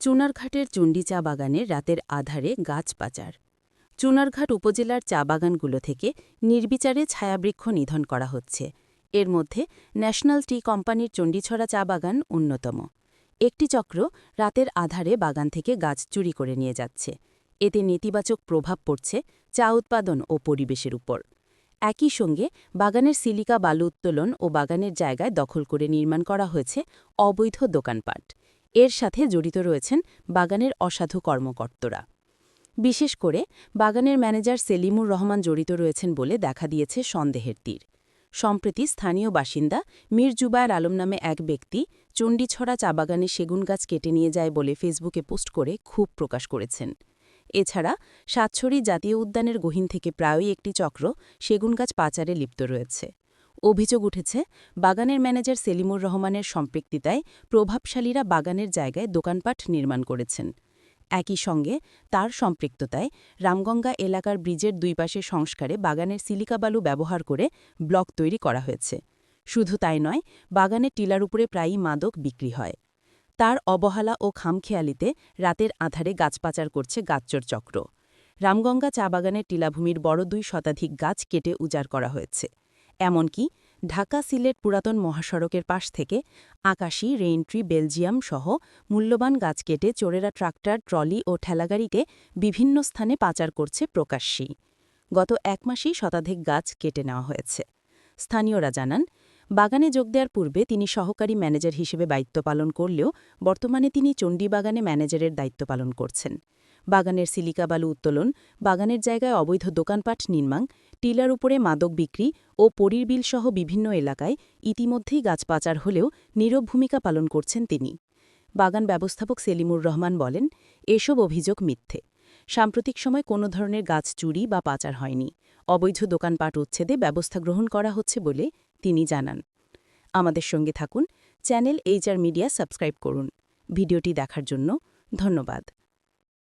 চুনারঘাটের চণ্ডী চা বাগানে রাতের আধারে গাছ পাচার। চুনারঘাট উপজেলার চা বাগানগুলো থেকে নির্বিচারে ছায়াবৃক্ষ নিধন করা হচ্ছে। এর মধ্যে ন্যাশনাল টি কোম্পানির চণ্ডীছড়া চা বাগান অন্যতম। একটি চক্র রাতের আধারে বাগান থেকে গাছ চুরি করে নিয়ে যাচ্ছে। এতে নেতিবাচক প্রভাব পড়ছে চা উৎপাদন ও পরিবেশের উপর। একই সঙ্গে বাগানের সিলিকা বালু উত্তোলন ও বাগানের জায়গায় দখল করে নির্মাণ করা হয়েছে অবৈধ দোকানপাট। এর সাথে জড়িত রয়েছেন বাগানের অসাধু কর্মকর্তরা। বিশেষ করে বাগানের ম্যানেজার সেলিমুর রহমান জড়িত রয়েছেন বলে দেখা দিয়েছে সন্দেহের তীর। সম্প্রতি স্থানীয় বাসিন্দা মীর জুবায়ের আলম নামে এক ব্যক্তি চণ্ডীছড়া চা বাগানে সেগুন গাছ কেটে নিয়ে যায় বলে ফেসবুকে পোস্ট করে ক্ষোভ প্রকাশ করেছেন। এছাড়া সাতছড়ি জাতীয় উদ্যানের গহীন থেকে প্রায়ই একটি চক্র সেগুন গাছ পাচারে লিপ্ত রয়েছে। অভিযোগ উঠেছে, বাগানের ম্যানেজার সেলিমুর রহমানের সম্পৃক্তিতায় প্রভাবশালীরা বাগানের জায়গায় দোকানপাট নির্মাণ করেছেন। একই সঙ্গে তার সম্পৃক্ততায় রামগঙ্গা এলাকার ব্রিজের দুই পাশে সংস্কারে বাগানের সিলিকা বালু ব্যবহার করে ব্লক তৈরি করা হয়েছে। শুধু তাই নয় বাগানের টিলার উপরে প্রায়ই মাদক বিক্রি হয়। তার অবহেলা ও খামখেয়ালিতে রাতের আধারে গাছ পাচার করছে গাছচোর চক্র। রামগঙ্গা চা বাগানের টিলাভূমির বড় দুই শতাধিক গাছ কেটে উজাড় করা হয়েছে। এমনকি ঢাকা সিলেট পুরাতন মহাসড়কের পাশ থেকে আকাশি, রেইনট্রি, বেলজিয়াম সহ মূল্যবান গাছ কেটে চোরেরা ট্রাক্টর, ট্রলি ও ঠেলাগাড়িতে বিভিন্ন স্থানে পাচার করছে প্রকাশ্যী গত এক মাসেই শতাধিক গাছ কেটে নেওয়া হয়েছে। স্থানীয়রা জানান, বাগানে যোগ দেওয়ার পূর্বে তিনি সহকারী ম্যানেজার হিসেবে দায়িত্ব পালন করলেও বর্তমানে তিনি চণ্ডীবাগানে ম্যানেজারের দায়িত্ব পালন করছেন। বাগানের সিলিকা বালু উত্তোলন, বাগানের জায়গায় অবৈধ দোকানপাট নির্মাণ, টিলার উপরে মাদক বিক্রি ও পরিরবিল সহ বিভিন্ন এলাকায় ইতিমধ্যেই গাছ পাচার হলেও নীরব ভূমিকা পালন করছেন তিনি। বাগান ব্যবস্থাপক সেলিমুর রহমান বলেন, এসব অভিযোগ মিথ্যে। সাম্প্রতিক সময় কোনো ধরনের গাছ চুরি বা পাচার হয়নি। অবৈধ দোকানপাট উচ্ছেদে ব্যবস্থা গ্রহণ করা হচ্ছে বলে তিনি জানান। আমাদের সঙ্গে থাকুন, চ্যানেল এইচআর মিডিয়া সাবস্ক্রাইব করুন। ভিডিওটি দেখার জন্য ধন্যবাদ।